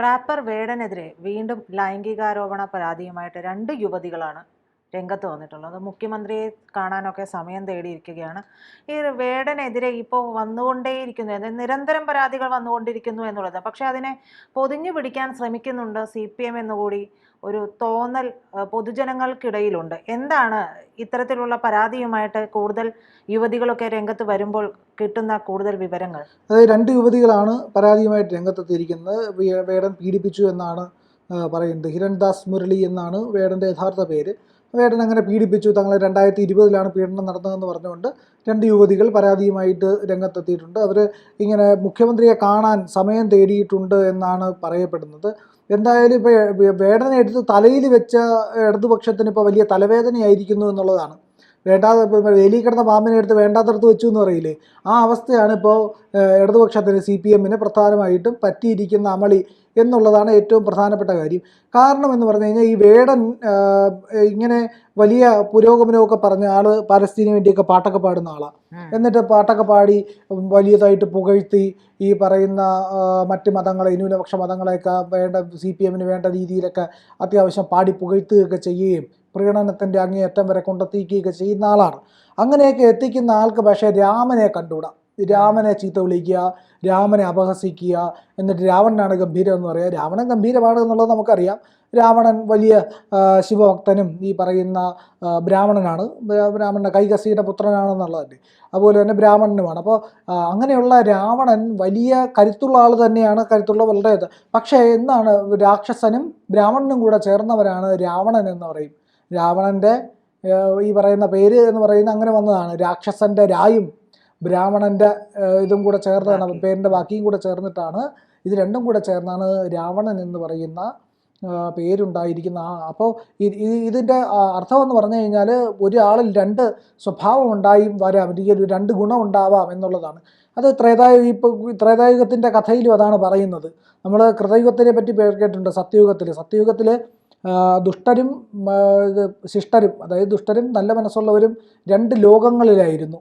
Wrapper വേടനെതിരെ വീണ്ടും ലൈംഗികാരോപണ പരാതിയുമായിട്ട് രണ്ട് യുവതികളാണ് രംഗത്ത് വന്നിട്ടുള്ളത് മുഖ്യമന്ത്രിയെ കാണാനൊക്കെ സമയം തേടിയിരിക്കുകയാണ്. ഈ വേടനെതിരെ ഇപ്പോൾ വന്നുകൊണ്ടേയിരിക്കുന്നു. നിരന്തരം പരാതികൾ വന്നുകൊണ്ടിരിക്കുന്നു എന്നുള്ളത്. പക്ഷെ അതിനെ പൊതിഞ്ഞു പിടിക്കാൻ ശ്രമിക്കുന്നുണ്ട് സി പി എം എന്നുകൂടി ഒരു തോന്നൽ പൊതുജനങ്ങൾക്കിടയിലുണ്ട്. എന്താണ് ഇത്തരത്തിലുള്ള പരാതിയുമായിട്ട് കൂടുതൽ യുവതികളൊക്കെ രംഗത്ത് വരുമ്പോൾ കിട്ടുന്ന കൂടുതൽ വിവരങ്ങൾ? അതായത് രണ്ട് യുവതികളാണ് പരാതിയുമായിട്ട് രംഗത്തെത്തിയിരിക്കുന്നത്. വേടൻ പീഡിപ്പിച്ചു എന്നാണ് പറയുന്നത്. ഹിരൺദാസ് മുരളി എന്നാണ് വേടന്റെ യഥാർത്ഥ പേര്. വേടൻ അങ്ങനെ പീഡിപ്പിച്ചു. തങ്ങളെ രണ്ടായിരത്തി ഇരുപതിലാണ് പീഡനം നടന്നതെന്ന് പറഞ്ഞുകൊണ്ട് രണ്ട് യുവതികൾ പരാതിയുമായിട്ട് രംഗത്തെത്തിയിട്ടുണ്ട്. അവർ ഇങ്ങനെ മുഖ്യമന്ത്രിയെ കാണാൻ സമയം തേടിയിട്ടുണ്ട് എന്നാണ് പറയപ്പെടുന്നത്. എന്തായാലും ഇപ്പോൾ വേടനെ എടുത്ത് തലയിൽ വെച്ച ഇടതുപക്ഷത്തിന് ഇപ്പോൾ വലിയ തലവേദനയായിരിക്കുന്നു എന്നുള്ളതാണ്. വേണ്ടാതെ വേലി കിടന്ന പാമ്പിനെ എടുത്ത് വേണ്ടാത്തടത്ത് വെച്ചു എന്ന് പറയില്ലേ? ആ അവസ്ഥയാണ് ഇപ്പോൾ ഇടതുപക്ഷത്തിന് സി പി എമ്മിന് പ്രധാനമായിട്ടും പറ്റിയിരിക്കുന്ന അമളി എന്നുള്ളതാണ് ഏറ്റവും പ്രധാനപ്പെട്ട കാര്യം. കാരണം എന്ന് പറഞ്ഞു കഴിഞ്ഞാൽ ഈ വേടൻ ഇങ്ങനെ വലിയ പുരോഗമനമൊക്കെ പറഞ്ഞ ആൾ പാലസ്തീന് വേണ്ടിയൊക്കെ പാട്ടൊക്കെ പാടുന്ന ആളാണ് എന്നിട്ട് പാട്ടൊക്കെ പാടി വലിയതായിട്ട് പുകഴ്ത്തി ഈ പറയുന്ന മറ്റ് മതങ്ങളെ ന്യൂനപക്ഷ മതങ്ങളെയൊക്കെ വേണ്ട സി പി എമ്മിന് വേണ്ട രീതിയിലൊക്കെ അത്യാവശ്യം പാടി പുകഴ്ത്തുകയൊക്കെ ചെയ്യുകയും പ്രീണനത്തിന്റെ അങ്ങേയറ്റം വരെ കൊണ്ടെത്തിക്കുകയൊക്കെ ചെയ്യുന്ന ആളാണ്. അങ്ങനെയൊക്കെ എത്തിക്കുന്ന ആൾക്ക് പക്ഷേ രാമനെ കണ്ടുകൂടാ. രാമനെ ചീത്ത വിളിക്കുക രാമനെ അപഹസിക്കുക എന്നിട്ട് രാവണനാണ് ഗംഭീരം എന്ന് പറയുക. രാവണൻ ഗംഭീരമാണ് എന്നുള്ളത് നമുക്കറിയാം. രാവണൻ വലിയ ശിവഭക്തനും ഈ പറയുന്ന ബ്രാഹ്മണനാണ്. ബ്രാ- ബ്രാഹ്മണന്റെ കൈകസിയുടെ പുത്രനാണെന്നുള്ളതല്ലേ. അതുപോലെ തന്നെ ബ്രാഹ്മണനുമാണ്. അപ്പോൾ അങ്ങനെയുള്ള രാവണൻ വലിയ കരുത്തുള്ള ആൾ തന്നെയാണ് കരുത്തുള്ള വളരെ പക്ഷേ എന്താണ് രാക്ഷസനും ബ്രാഹ്മണനും കൂടെ ചേർന്നവരാണ് രാവണൻ എന്ന് പറയും. രാവണന്റെ ഈ പറയുന്ന പേര് എന്ന് പറയുന്ന അങ്ങനെ വന്നതാണ്. രാക്ഷസന്റെ രായും ബ്രാഹ്മണന്റെ ഇതും കൂടെ ചേർന്നാണ്. പേരിന്റെ ബാക്കിയും കൂടെ ചേർന്നിട്ടാണ് ഇത് രണ്ടും കൂടെ ചേർന്നാണ് രാവണൻ എന്ന് പറയുന്ന പേരുണ്ടായിരിക്കുന്ന ആ അപ്പോൾ ഇതിന്റെ അർത്ഥം എന്ന് പറഞ്ഞു കഴിഞ്ഞാൽ ഒരാളിൽ രണ്ട് സ്വഭാവം ഉണ്ടായി വരാം അല്ലെങ്കിൽ രണ്ട് ഗുണം ഉണ്ടാവാം എന്നുള്ളതാണ്. അത് ത്രേതായു ഇപ്പോൾ ത്രേതായുഗത്തിന്റെ കഥയിലും അതാണ് പറയുന്നത്. നമ്മൾ കൃതയുഗത്തിനെ പറ്റി കേട്ടിട്ടുണ്ട് സത്യയുഗത്തിൽ സത്യയുഗത്തിൽ ദുഷ്ടരും ശിഷ്ടരും അതായത് ദുഷ്ടരും നല്ല മനസ്സുള്ളവരും രണ്ട് ലോകങ്ങളിലായിരുന്നു.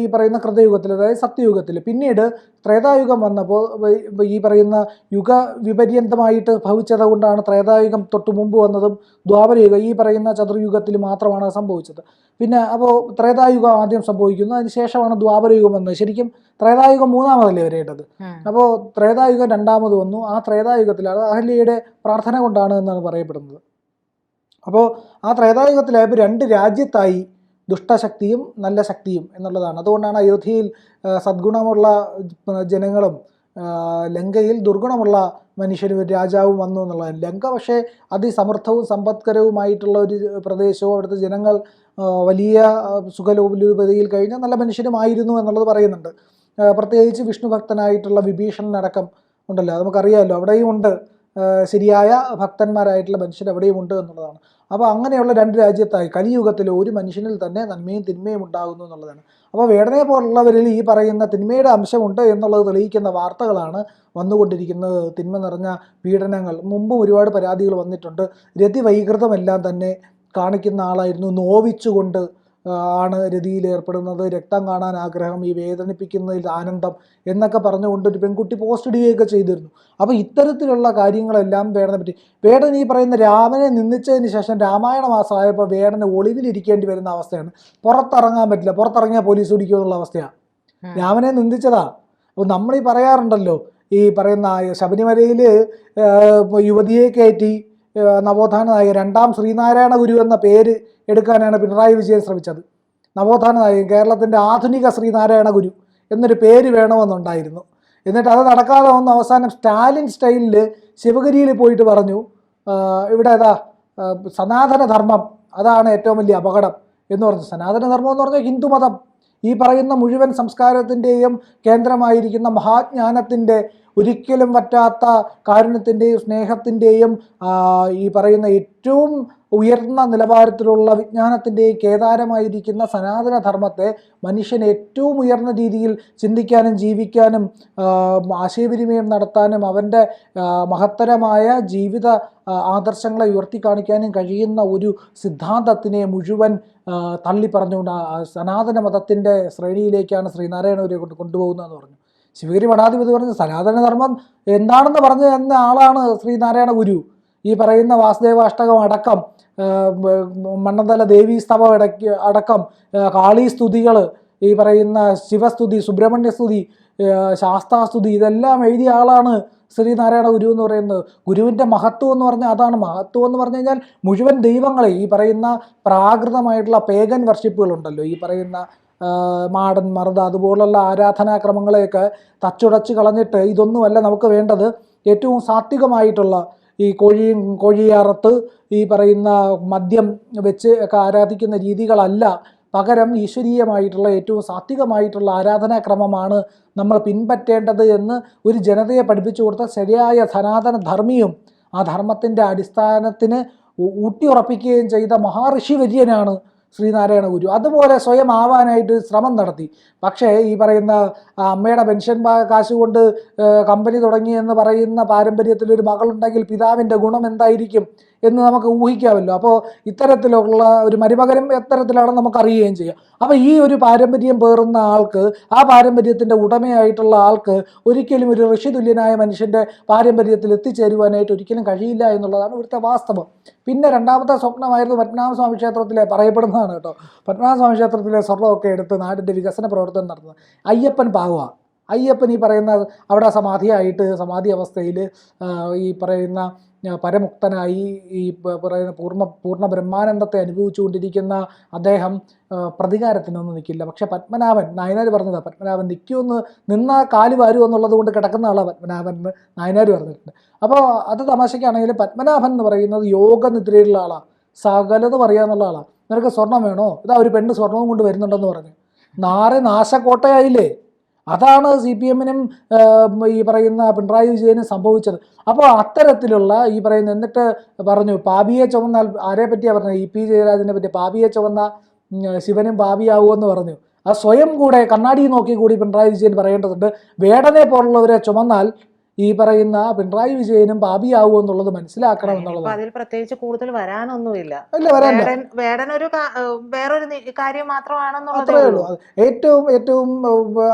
ഈ പറയുന്ന കൃതയുഗത്തിൽ അതായത് സത്യയുഗത്തിൽ. പിന്നീട് ത്രേതായുഗം വന്നപ്പോൾ ഈ പറയുന്ന യുഗ വിപര്യന്തമായിട്ട് ഭവിച്ചത് കൊണ്ടാണ് ത്രേതായുഗം തൊട്ട് മുമ്പ് വന്നതും ദ്വാപരയുഗം ഈ പറയുന്ന ചതുർയുഗത്തിൽ മാത്രമാണ് സംഭവിച്ചത്. പിന്നെ അപ്പോൾ ത്രേതായുഗം ആദ്യം സംഭവിക്കുന്നു അതിന് ശേഷമാണ് ദ്വാപരയുഗം വന്നത്. ശരിക്കും ത്രേതായുഗം മൂന്നാമതല്ലേ വരേണ്ടത്? അപ്പോൾ ത്രേതായുഗം രണ്ടാമത് വന്നു. ആ ത്രേതായുഗത്തിൽ അത് അഹല്യയുടെ പ്രാർത്ഥന കൊണ്ടാണ് എന്നാണ് പറയപ്പെടുന്നത്. അപ്പോൾ ആ ത്രേതായുഗത്തിലായപ്പോൾ രണ്ട് രാജ്യത്തായി ദുഷ്ടശക്തിയും നല്ല ശക്തിയും എന്നുള്ളതാണ്. അതുകൊണ്ടാണ് അയോധ്യയിൽ സദ്ഗുണമുള്ള ജനങ്ങളും ലങ്കയിൽ ദുർഗുണമുള്ള മനുഷ്യരും ഒരു രാജാവും വന്നു എന്നുള്ളതാണ്. ലങ്ക പക്ഷേ അതിസമർത്ഥവും സമ്പത്കരവുമായിട്ടുള്ള ഒരു പ്രദേശവും അവിടുത്തെ ജനങ്ങൾ വലിയ ആ, സുഖലോലുപതയിൽ കഴിഞ്ഞ നല്ല മനുഷ്യരുമായിരുന്നു എന്നുള്ളത് പറയുന്നുണ്ട്. പ്രത്യേകിച്ച് വിഷ്ണു ഭക്തനായിട്ടുള്ള വിഭീഷണനടക്കം ഉണ്ടല്ലോ. നമുക്കറിയാമല്ലോ അവിടെയും ഉണ്ട്. ശരിയായ ഭക്തന്മാരായിട്ടുള്ള മനുഷ്യർ എവിടെയും ഉണ്ട് എന്നുള്ളതാണ്. അപ്പോൾ അങ്ങനെയുള്ള രണ്ട് രാജ്യത്തായി കലിയുഗത്തിൽ ഒരു മനുഷ്യനിൽ തന്നെ നന്മയും തിന്മയും ഉണ്ടാകുന്നു എന്നുള്ളതാണ്. അപ്പോൾ വേടനെ പോലുള്ളവരിൽ ഈ പറയുന്ന തിന്മയുടെ അംശമുണ്ട് എന്നുള്ളത് തെളിയിക്കുന്ന വാർത്തകളാണ് വന്നുകൊണ്ടിരിക്കുന്നത്. തിന്മ നിറഞ്ഞ പീഡനങ്ങൾ. മുമ്പും ഒരുപാട് പരാതികൾ വന്നിട്ടുണ്ട്. രതിവൈകൃതമെല്ലാം തന്നെ കാണിക്കുന്ന ആളായിരുന്നു നോവിച്ചുകൊണ്ട്. ആണ് രതിയിൽ ഏർപ്പെടുന്നത്. രക്തം കാണാൻ ആഗ്രഹം ഈ വേദനിപ്പിക്കുന്നതിൽ ആനന്ദം എന്നൊക്കെ പറഞ്ഞുകൊണ്ട് ഒരു പെൺകുട്ടി പോസ്റ്റ് ഇടുകയൊക്കെ ചെയ്തിരുന്നു. അപ്പോൾ ഇത്തരത്തിലുള്ള കാര്യങ്ങളെല്ലാം വേടനെ പറ്റി വേടൻ ഈ പറയുന്ന രാമനെ നിന്ദിച്ചതിന് ശേഷം രാമായണ മാസമായപ്പോൾ വേടനെ ഒളിവിലിരിക്കേണ്ടി വരുന്ന അവസ്ഥയാണ്. പുറത്തിറങ്ങാൻ പറ്റില്ല. പുറത്തിറങ്ങിയാൽ പോലീസ് പിടിക്കുക എന്നുള്ള അവസ്ഥയാണ് രാമനെ നിന്ദിച്ചതാ. അപ്പോൾ നമ്മൾ ഈ പറയാറുണ്ടല്ലോ ഈ പറയുന്ന ശബരിമലയിൽ യുവതിയെ കയറ്റി നവോത്ഥാന നായകൻ രണ്ടാം ശ്രീനാരായണ ഗുരു എന്ന പേര് എടുക്കാനാണ് പിണറായി വിജയൻ ശ്രമിച്ചത്. നവോത്ഥാന നായകൻ കേരളത്തിന്റെ ആധുനിക ശ്രീനാരായണ ഗുരു എന്നൊരു പേര് വേണമെന്നുണ്ടായിരുന്നു. എന്നിട്ട് അത് നടക്കാതെ വന്ന് അവസാനം സ്റ്റാലിൻ സ്റ്റൈലിൽ ശിവഗിരിയിൽ പോയിട്ട് പറഞ്ഞു ഇവിടെ ഏതാ സനാതനധർമ്മം സനാതന ധർമ്മം അതാണ് ഏറ്റവും വലിയ അപകടം എന്ന് പറഞ്ഞു. സനാതനധർമ്മം എന്ന് പറഞ്ഞാൽ ഹിന്ദുമതം. ഈ പറയുന്ന മുഴുവൻ സംസ്കാരത്തിന്റെയും കേന്ദ്രമായിരിക്കുന്ന മഹാജ്ഞാനത്തിന്റെ ഒരിക്കലും പറ്റാത്ത കാരുണ്യത്തിന്റെയും സ്നേഹത്തിന്റെയും ഈ പറയുന്ന ഏറ്റവും ഉയർന്ന നിലവാരത്തിലുള്ള വിജ്ഞാനത്തിന്റെ കേദാരമായിരിക്കുന്ന സനാതന ധർമ്മത്തെ മനുഷ്യൻ ഏറ്റവും ഉയർന്ന രീതിയിൽ ചിന്തിക്കാനും ജീവിക്കാനും ആശയവിനിമയം നടത്താനും അവന്റെ മഹത്തരമായ ജീവിത ആദർശങ്ങളെ ഉയർത്തി കാണിക്കാനും കഴിയുന്ന ഒരു സിദ്ധാന്തത്തിനെ മുഴുവൻ തള്ളി പറഞ്ഞുകൊണ്ട് സനാതന മതത്തിന്റെ ശ്രേണിയിലേക്കാണ് ശ്രീനാരായണ ഗുരുയെ കൊണ്ട് കൊണ്ടുപോകുന്നതെന്ന് പറഞ്ഞു. ശിവഗിരി മഠാധിപതി പറഞ്ഞു സനാതന ധർമ്മം എന്താണെന്ന് പറഞ്ഞു തന്ന ആളാണ് ശ്രീനാരായണ ഗുരു. ഈ പറയുന്ന വാസുദേവാഷ്ടകം അടക്കം മണ്ണന്തല ദേവീ സ്തവം അടക്കം കാളീസ്തുതികൾ കാളി സ്തുതികൾ ഈ പറയുന്ന ശിവസ്തുതി സുബ്രഹ്മണ്യസ്തുതി ശാസ്താസ്തുതി ഇതെല്ലാം എഴുതിയ ആളാണ് ശ്രീനാരായണ ഗുരു എന്ന് പറയുന്നത്. ഗുരുവിന്റെ മഹത്വം എന്ന് പറഞ്ഞാൽ അതാണ്. മഹത്വം എന്ന് പറഞ്ഞു കഴിഞ്ഞാൽ മുഴുവൻ ദൈവങ്ങളെ ഈ പറയുന്ന പ്രാകൃതമായിട്ടുള്ള പേഗൻ വർഷിപ്പുകളുണ്ടല്ലോ ഈ പറയുന്ന മാടൻ മറുത അതുപോലുള്ള ആരാധനാക്രമങ്ങളെയൊക്കെ തച്ചുടച്ച് കളഞ്ഞിട്ട് ഇതൊന്നുമല്ല നമുക്ക് വേണ്ടത്. ഏറ്റവും സാത്വികമായിട്ടുള്ള ഈ കോഴിയും കോഴിയാറത്ത് ഈ പറയുന്ന മദ്യം വെച്ച് ഒക്കെ ആരാധിക്കുന്ന രീതികളല്ല. പകരം ഈശ്വരീയമായിട്ടുള്ള ഏറ്റവും സാത്വികമായിട്ടുള്ള ആരാധനാക്രമമാണ് നമ്മൾ പിൻപറ്റേണ്ടത് എന്ന് ഒരു ജനതയെ പഠിപ്പിച്ചു കൊടുത്ത ശരിയായ സനാതന ധർമ്മിയും ആ ധർമ്മത്തിന്റെ അടിസ്ഥാനത്തിന് ഊട്ടിയുറപ്പിക്കുകയും ചെയ്ത മഹാഋഷി വര്യനാണ് ശ്രീനാരായണ ഗുരു. അതുപോലെ സ്വയം ആവാനായിട്ട് ശ്രമം നടത്തി. പക്ഷേ ഈ പറയുന്ന അമ്മയുടെ പെൻഷൻ കാശ് കൊണ്ട് കമ്പനി തുടങ്ങി എന്ന് പറയുന്ന പാരമ്പര്യത്തിൽ ഒരു മകളുണ്ടെങ്കിൽ പിതാവിന്റെ ഗുണം എന്തായിരിക്കും? എന്ന് നമുക്ക് ഊഹിക്കാമല്ലോ. അപ്പോൾ ഇത്തരത്തിലുള്ള ഒരു മരുമകനും എത്തരത്തിലാണെന്ന് നമുക്ക് അറിയുകയും ചെയ്യാം. അപ്പോൾ ഈ ഒരു പാരമ്പര്യം പേറുന്ന ആൾക്ക് ആ പാരമ്പര്യത്തിന്റെ ഉടമയായിട്ടുള്ള ആൾക്ക് ഒരിക്കലും ഒരു ഋഷി തുല്യനായ മനുഷ്യന്റെ പാരമ്പര്യത്തിൽ എത്തിച്ചേരുവാനായിട്ട് ഒരിക്കലും കഴിയില്ല എന്നുള്ളതാണ് ഇവിടുത്തെ വാസ്തവം. പിന്നെ രണ്ടാമത്തെ സ്വപ്നമായിരുന്നു പത്മനാഭസ്വാമി ക്ഷേത്രത്തിലെ പറയപ്പെടുന്നതാണ് കേട്ടോ. പത്മനാഭസ്വാമി ക്ഷേത്രത്തിലെ സ്വർണമൊക്കെ എടുത്ത് നാടിന്റെ വികസന പ്രവർത്തനം നടത്തുന്നത്. അയ്യപ്പൻ പാകുക അയ്യപ്പൻ ഈ പറയുന്ന അവിടെ സമാധിയായിട്ട് സമാധി അവസ്ഥയിൽ ഈ പറയുന്ന പരമുക്തനായി ഈ പറയുന്ന പൂർണ പൂർണ ബ്രഹ്മാനന്ദത്തെ അനുഭവിച്ചുകൊണ്ടിരിക്കുന്ന അദ്ദേഹം പ്രതികാരത്തിനൊന്നും നിൽക്കില്ല പക്ഷേ പത്മനാഭൻ നായനാർ പറഞ്ഞതാണ് പത്മനാഭൻ നിൽക്കുമെന്ന് നിന്ന കാൽ വാരും എന്നുള്ളത് കൊണ്ട് കിടക്കുന്ന ആളാണ് പത്മനാഭൻ എന്ന് നായനാർ പറഞ്ഞിട്ടുണ്ട്. അപ്പോൾ അത് തമാശയ്ക്കാണെങ്കിൽ പത്മനാഭൻ എന്ന് പറയുന്നത് യോഗനിദ്രയിലുള്ള ആളാണ് സകലത് പറയാന്നുള്ള ആളാണ് നിനക്ക് സ്വർണം വേണോ? ഇതാ ഒരു പെണ്ണ് സ്വർണവും കൊണ്ട് വരുന്നുണ്ടെന്ന് പറഞ്ഞു. നാറ് നാശക്കോട്ടയായില്ലേ? അതാണ് സി പി എമ്മിനും ഈ പറയുന്ന പിണറായി വിജയനും സംഭവിച്ചത്. അപ്പോൾ അത്തരത്തിലുള്ള ഈ പറയുന്ന എന്നിട്ട് പറഞ്ഞു പാപിയെ ചുമന്നാൽ ആരെ പറ്റിയാണ് പറഞ്ഞത്? ഇ പി ജയരാജനെ പറ്റി പാപിയെ ചുമന്ന ശിവനും പാപിയാവുമെന്ന് പറഞ്ഞു. അത് സ്വയം കൂടെ കണ്ണാടി നോക്കി കൂടി പിണറായി വിജയൻ പറയേണ്ടതുണ്ട്. വേടനെ പോലുള്ളവരെ ചുമന്നാൽ ഈ പറയുന്ന പിണറായി വിജയനും പാപിയാവും എന്നുള്ളത് മനസ്സിലാക്കണം എന്നുള്ളത് അതിൽ പ്രത്യേകിച്ച് കൂടുതൽ വരാനൊന്നുമില്ല. ഏഹ് വേറൊരു കാര്യം മാത്രമാണെന്നുള്ളതേ ഉള്ളൂ. ഏറ്റവും ഏറ്റവും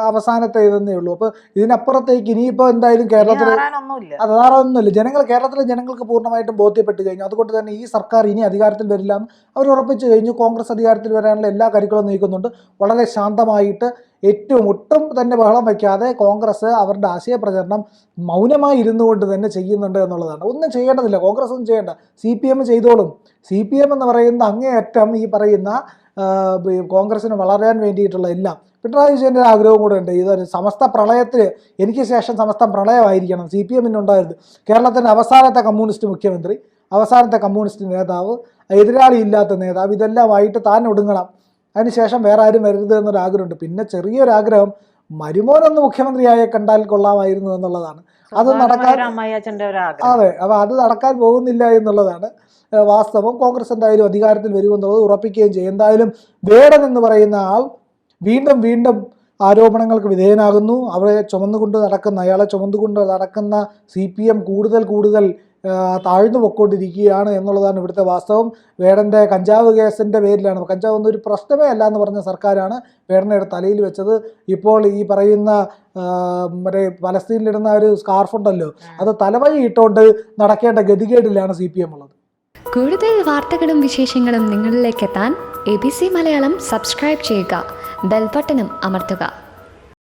അവസാനത്തെ ഇതെന്നേ ഉള്ളൂ. അപ്പൊ ഇതിനപ്പുറത്തേക്ക് ഇനിയിപ്പോ എന്തായാലും കേരളത്തിൽ അത് അതാറൊന്നുമില്ല ജനങ്ങൾ കേരളത്തിലെ ജനങ്ങൾക്ക് പൂർണമായിട്ടും ബോധ്യപ്പെട്ട് കഴിഞ്ഞു. അതുകൊണ്ട് തന്നെ ഈ സർക്കാർ ഇനി അധികാരത്തിൽ വരില്ല. എന്ന് അവർ ഉറപ്പിച്ചു കഴിഞ്ഞു. കോൺഗ്രസ് അധികാരത്തിൽ വരാനുള്ള എല്ലാ കരുക്കളും നീക്കുന്നുണ്ട്. വളരെ ശാന്തമായിട്ട് ഏറ്റവും ഒട്ടും തന്നെ ബഹളം വയ്ക്കാതെ കോൺഗ്രസ് അവരുടെ ആശയപ്രചരണം മൗനമായി ഇരുന്നു കൊണ്ട് തന്നെ ചെയ്യുന്നുണ്ട് എന്നുള്ളതാണ്. ഒന്നും ചെയ്യേണ്ടതില്ല. കോൺഗ്രസ് ഒന്നും ചെയ്യേണ്ട. സി പി എം ചെയ്തോളും. സി പി എം എന്ന് പറയുന്ന അങ്ങേയറ്റം ഈ പറയുന്ന കോൺഗ്രസ്സിന് വളരാൻ വേണ്ടിയിട്ടുള്ള എല്ലാം. പിണറായി വിജയന്റെ ആഗ്രഹവും കൂടെ ഉണ്ട്. ഇതൊരു സമസ്ത പ്രളയത്തിൽ എനിക്ക് ശേഷം സമസ്ത പ്രളയമായിരിക്കണം. സി പി എമ്മിനുണ്ടായിരുന്നു കേരളത്തിന്റെ അവസാനത്തെ കമ്മ്യൂണിസ്റ്റ് മുഖ്യമന്ത്രി അവസാനത്തെ കമ്മ്യൂണിസ്റ്റ് നേതാവ് എതിരാളി ഇല്ലാത്ത നേതാവ് ഇതെല്ലാമായിട്ട് താൻ ഒടുങ്ങണം. അതിനുശേഷം വേറെ ആരും വരരുത് എന്നൊരാഗ്രഹമുണ്ട്. പിന്നെ ചെറിയൊരാഗ്രഹം മരുമോനൊന്ന് മുഖ്യമന്ത്രിയായ കണ്ടാൽ കൊള്ളാമായിരുന്നു എന്നുള്ളതാണ്. അത് നടക്കാൻ അതെ അപ്പൊ അത് നടക്കാൻ പോകുന്നില്ല എന്നുള്ളതാണ് വാസ്തവം. കോൺഗ്രസ് എന്തായാലും അധികാരത്തിൽ വരുമെന്നുള്ളത് ഉറപ്പിക്കുകയും ചെയ്യും. എന്തായാലും വേടൻ എന്ന് പറയുന്ന ആൾ വീണ്ടും വീണ്ടും ആരോപണങ്ങൾക്ക് വിധേയനാകുന്നു. അവരെ ചുമന്നുകൊണ്ട് നടക്കുന്ന അയാളെ ചുമന്നുകൊണ്ട് നടക്കുന്ന സി പി എം കൂടുതൽ കൂടുതൽ താഴ്ന്നു പൊക്കോണ്ടിരിക്കുകയാണ് എന്നുള്ളതാണ് ഇവിടുത്തെ വാസ്തവം. വേടന്റെ കഞ്ചാവ് കേസിന്റെ പേരിലാണ്. കഞ്ചാവ് ഒന്നും ഒരു പ്രശ്നമേ അല്ല എന്ന് പറഞ്ഞ സർക്കാരാണ് വേടനയുടെ തലയിൽ വെച്ചത്. ഇപ്പോൾ ഈ പറയുന്ന മറ്റേ പലസ്തീനിലിടുന്ന ഒരു സ്കാർഫ് ഉണ്ടല്ലോ അത് തലവഴി ഇട്ടുകൊണ്ട് നടക്കേണ്ട ഗതികേടിലാണ് സി പി എം ഉള്ളത്. കൂടുതൽ വാർത്തകളും വിശേഷങ്ങളും നിങ്ങളിലേക്ക് എത്താൻ A B C Malayalam subscribe ചെയ്യുക. ബെൽബട്ടനും അമർത്തുക.